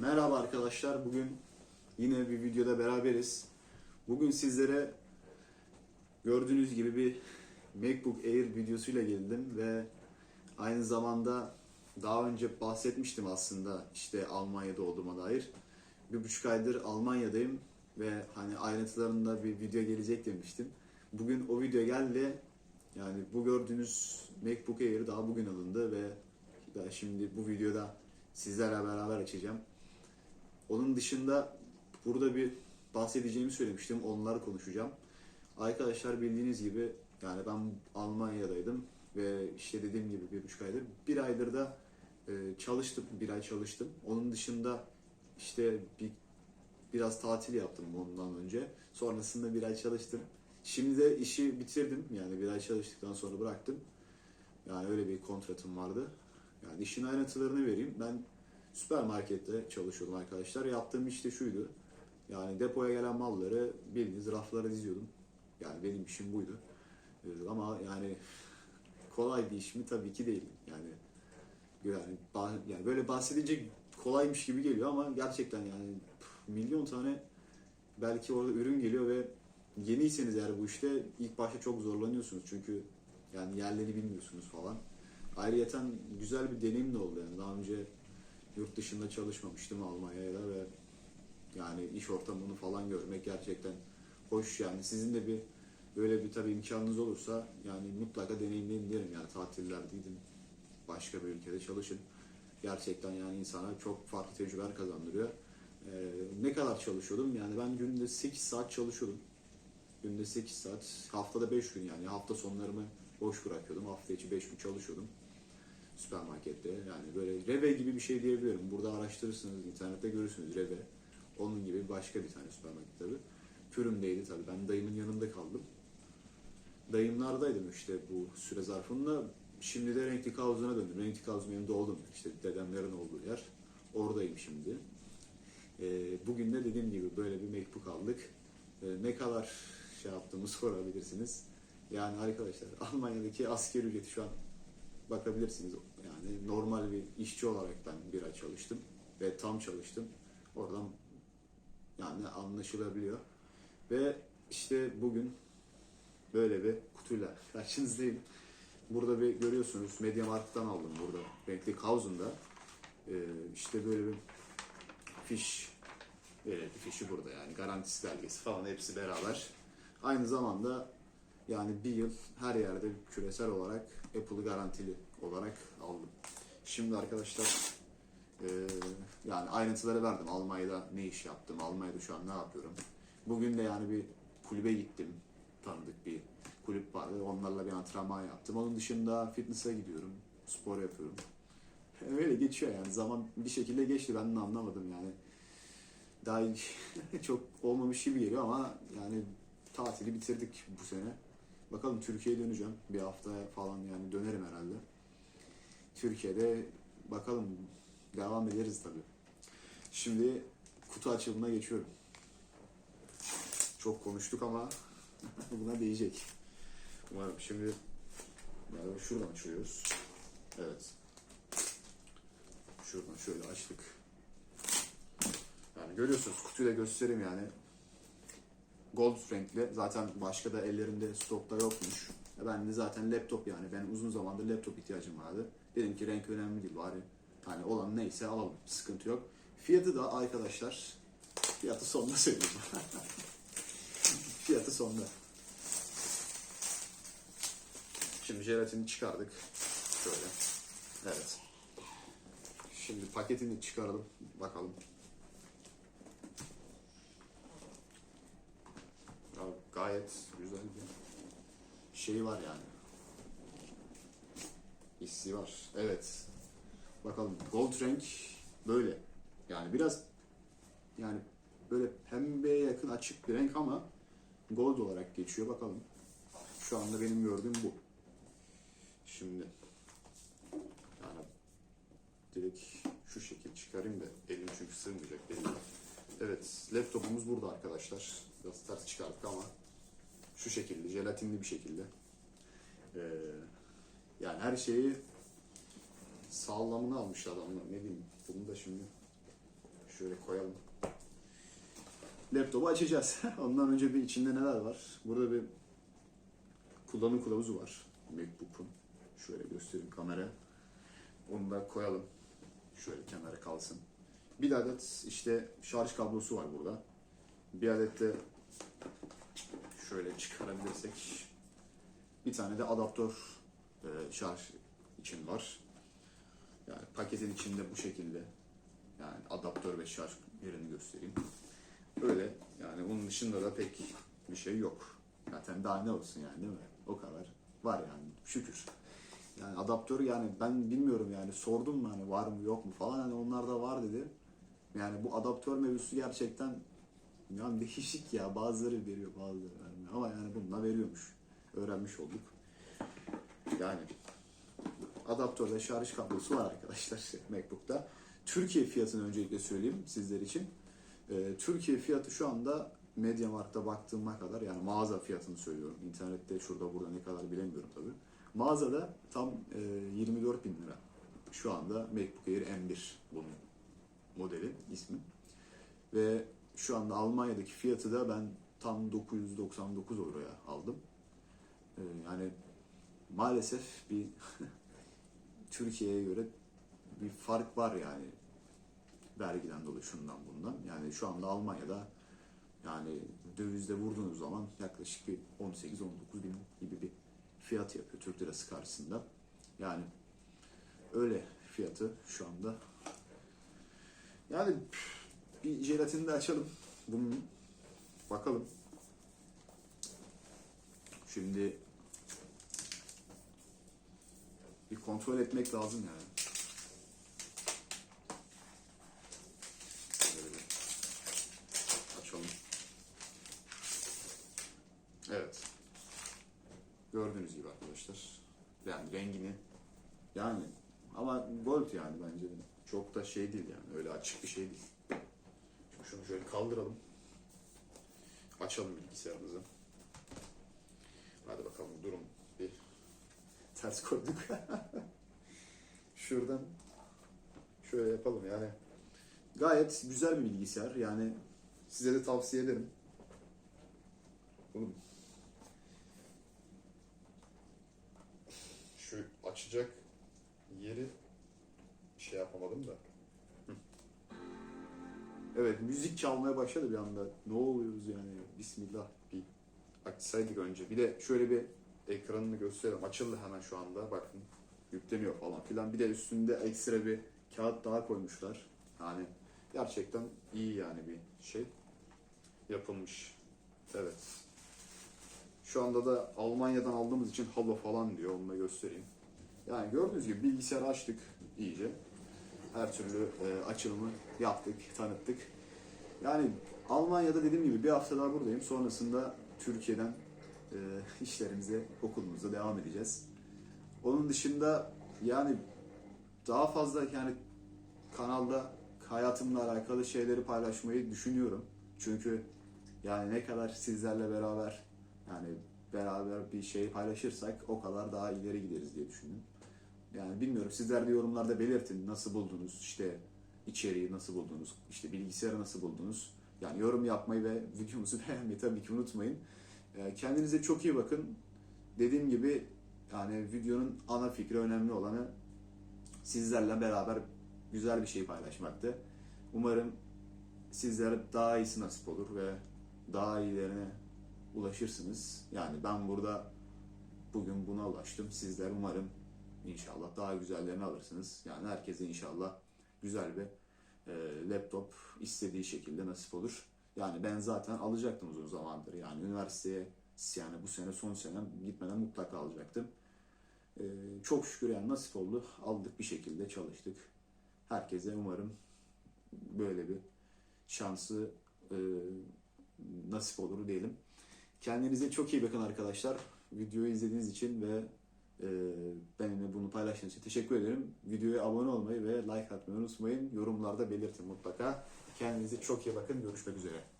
Merhaba arkadaşlar. Bugün yine bir videoda beraberiz. Bugün sizlere gördüğünüz gibi bir MacBook Air videosuyla geldim ve aynı zamanda daha önce bahsetmiştim aslında işte Almanya'da olduğuma dair. Bir buçuk aydır Almanya'dayım ve hani ayrıntılarında bir video gelecek demiştim. Bugün o video geldi. Yani bu gördüğünüz MacBook Air daha bugün alındı ve ben şimdi bu videoda sizlerle beraber açacağım. Onun dışında burada bir bahsedeceğimi söylemiştim. Onları konuşacağım. Arkadaşlar bildiğiniz gibi yani ben Almanya'daydım ve işte dediğim gibi bir buçuk aydır. Bir aydır da e, çalıştım. Bir ay çalıştım. Onun dışında işte bir biraz tatil yaptım ondan önce. Sonrasında bir ay çalıştım. Şimdi de işi bitirdim. Yani bir ay çalıştıktan sonra bıraktım. Yani öyle bir kontratım vardı. Yani işin ayrıntılarını vereyim. Ben süpermarkette çalışıyordum arkadaşlar. Yaptığım iş de şuydu. Yani depoya gelen malları bildiğiniz raflara diziyordum. Yani benim işim buydu. Ee, ama yani kolay bir iş mi? Tabii ki değil. Yani yani, yani böyle bahsedince kolaymış gibi geliyor ama gerçekten yani milyon tane belki orada ürün geliyor ve yeniyseniz eğer bu işte ilk başta çok zorlanıyorsunuz çünkü yani yerleri bilmiyorsunuz falan. Ayrıyeten güzel bir deneyim de oldu yani daha önce yurt dışında çalışmamıştım Almanya'da ve yani iş ortamını falan görmek gerçekten hoş yani sizin de bir böyle bir tabii imkanınız olursa yani mutlaka deneyimleyin derim yani tatillerde gidin başka bir ülkede çalışın. Gerçekten yani insana çok farklı tecrübeler kazandırıyor. Ee, ne kadar çalışıyordum? Yani ben günde 8 saat çalışıyordum. Günde 8 saat, haftada 5 gün yani hafta sonlarımı boş bırakıyordum. Hafta içi 5 gün çalışıyordum süpermarkette. Yani böyle Reve gibi bir şey diyebilirim. Burada araştırırsınız, internette görürsünüz Reve. Onun gibi başka bir tane süpermarket tabii. Pürüm'deydi tabii. Ben dayımın yanında kaldım. Dayımlardaydım işte bu süre zarfında. Şimdi de Renkli Kavuz'una döndüm. Renkli Kavuz'un yanında oldum. İşte dedemlerin olduğu yer. Oradayım şimdi. Ee, bugün de dediğim gibi böyle bir MacBook aldık. Ee, ne kadar şey yaptığımı sorabilirsiniz. Yani arkadaşlar Almanya'daki asker ücreti şu an bakabilirsiniz. Yani normal bir işçi olarak ben bir ay çalıştım ve tam çalıştım. Oradan yani anlaşılabiliyor. Ve işte bugün böyle bir kutuyla karşınızdayım. Burada bir görüyorsunuz Mediamarkt'tan aldım burada. Renkli Kauzun'da. Ee, işte böyle bir fiş evet, fişi burada yani garantisi belgesi falan hepsi beraber. Aynı zamanda yani bir yıl her yerde küresel olarak Apple'ı garantili olarak aldım. Şimdi arkadaşlar e, yani ayrıntıları verdim. Almanya'da ne iş yaptım, Almanya'da şu an ne yapıyorum. Bugün de yani bir kulübe gittim. Tanıdık bir kulüp vardı. Onlarla bir antrenman yaptım. Onun dışında fitness'a gidiyorum. Spor yapıyorum. Öyle geçiyor yani. Zaman bir şekilde geçti. Ben de anlamadım yani. Daha çok olmamış gibi geliyor ama yani tatili bitirdik bu sene. Bakalım Türkiye'ye döneceğim. Bir hafta falan yani dönerim herhalde. Türkiye'de bakalım devam ederiz tabii. Şimdi kutu açılımına geçiyorum. Çok konuştuk ama buna değecek. Umarım şimdi yani şuradan açıyoruz. Evet. Şuradan şöyle açtık. Yani görüyorsunuz kutuyu da göstereyim yani. Gold renkli. Zaten başka da ellerinde stokta yokmuş. E Ben de zaten laptop yani. Ben uzun zamandır laptop ihtiyacım vardı. Dedim ki renk önemli değil bari. Hani olan neyse alalım. Sıkıntı yok. Fiyatı da arkadaşlar fiyatı sonunda söyleyeyim. fiyatı sonunda. Şimdi jelatini çıkardık. Şöyle. Evet. Şimdi paketini çıkaralım. Bakalım. Ya gayet güzel bir şey var yani. Hissi var. Evet. Bakalım gold renk böyle. Yani biraz yani böyle pembeye yakın açık bir renk ama gold olarak geçiyor. Bakalım. Şu anda benim gördüğüm bu. Şimdi yani direkt şu şekil çıkarayım da elim çünkü sığmayacak elime. Evet, laptopumuz burada arkadaşlar. Biraz ters çıkarttık ama şu şekilde, jelatinli bir şekilde. Ee, yani her şeyi sağlamını almış adamlar. Ne diyeyim, bunu da şimdi şöyle koyalım. Laptopu açacağız. Ondan önce bir içinde neler var? Burada bir kullanım kılavuzu var. MacBook'un. Şöyle göstereyim kamera. Onu da koyalım. Şöyle kenara kalsın. Bir adet işte şarj kablosu var burada. Bir adet de şöyle çıkarabilirsek bir tane de adaptör e, şarj için var. Yani paketin içinde bu şekilde yani adaptör ve şarj yerini göstereyim. Öyle yani onun dışında da pek bir şey yok. Zaten daha ne olsun yani değil mi? O kadar var yani şükür. Yani adaptörü yani ben bilmiyorum yani sordum mu hani var mı yok mu falan hani onlar da var dedi. Yani bu adaptör mevzusu gerçekten yani değişik ya bazıları veriyor bazıları ama yani bununla veriyormuş. Öğrenmiş olduk. Yani adaptör ve şarj kablosu var arkadaşlar MacBook'ta. Türkiye fiyatını öncelikle söyleyeyim sizler için. Ee, Türkiye fiyatı şu anda MediaMarkt'ta baktığıma kadar yani mağaza fiyatını söylüyorum. İnternette şurada burada ne kadar bilemiyorum tabii. Mağazada tam e, 24 bin lira. Şu anda MacBook Air M1 bunun modeli ismi. Ve şu anda Almanya'daki fiyatı da ben tam 999 euroya aldım. Ee, yani maalesef bir Türkiye'ye göre bir fark var yani vergiden dolayı şundan bundan. Yani şu anda Almanya'da yani dövizde vurduğunuz zaman yaklaşık bir 18-19 bin gibi bir fiyat yapıyor Türk lirası karşısında. Yani öyle fiyatı şu anda. Yani bir jelatini de açalım. Bunun bakalım. Şimdi bir kontrol etmek lazım yani. Evet. Gördüğünüz gibi arkadaşlar. Yani rengini yani ama gold yani bence. Çok da şey değil yani öyle açık bir şey değil. Şimdi şunu şöyle kaldıralım. Açalım bilgisayarımızı. Hadi bakalım durum bir ters koyduk. Şuradan şöyle yapalım yani. Gayet güzel bir bilgisayar yani size de tavsiye ederim. Oğlum. Şu açacak yeri şey yapamadım da. Evet müzik çalmaya başladı bir anda. Ne oluyoruz yani? Bismillah bir açsaydık önce. Bir de şöyle bir ekranını gösterelim. Açıldı hemen şu anda. Bakın yükleniyor falan filan. Bir de üstünde ekstra bir kağıt daha koymuşlar. Yani gerçekten iyi yani bir şey yapılmış. Evet. Şu anda da Almanya'dan aldığımız için halo falan diyor. Onu da göstereyim. Yani gördüğünüz gibi bilgisayarı açtık iyice. Her türlü e, açılımı yaptık, tanıttık. Yani Almanya'da dediğim gibi bir hafta daha buradayım. Sonrasında Türkiye'den e, işlerimize, okulumuza devam edeceğiz. Onun dışında yani daha fazla yani kanalda hayatımla alakalı şeyleri paylaşmayı düşünüyorum. Çünkü yani ne kadar sizlerle beraber yani beraber bir şey paylaşırsak o kadar daha ileri gideriz diye düşündüm. Yani bilmiyorum sizler de yorumlarda belirtin nasıl buldunuz işte içeriği nasıl buldunuz işte bilgisayarı nasıl buldunuz. Yani yorum yapmayı ve videomuzu beğenmeyi tabii ki unutmayın. Ee, Kendinize çok iyi bakın. Dediğim gibi yani videonun ana fikri önemli olanı sizlerle beraber güzel bir şey paylaşmaktı. Umarım sizlere daha iyisi nasip olur ve daha iyilerine ulaşırsınız. Yani ben burada bugün buna ulaştım. Sizler umarım inşallah daha güzellerini alırsınız. Yani herkese inşallah güzel bir e, laptop istediği şekilde nasip olur. Yani ben zaten alacaktım uzun zamandır. Yani üniversiteye yani bu sene son senem gitmeden mutlaka alacaktım. E, çok şükür yani nasip oldu. Aldık bir şekilde çalıştık. Herkese umarım böyle bir şansı e, nasip olur diyelim. Kendinize çok iyi bakın arkadaşlar. Videoyu izlediğiniz için ve benimle bunu paylaştığınız için teşekkür ederim. Videoya abone olmayı ve like atmayı unutmayın. Yorumlarda belirtin mutlaka. Kendinize çok iyi bakın. Görüşmek üzere.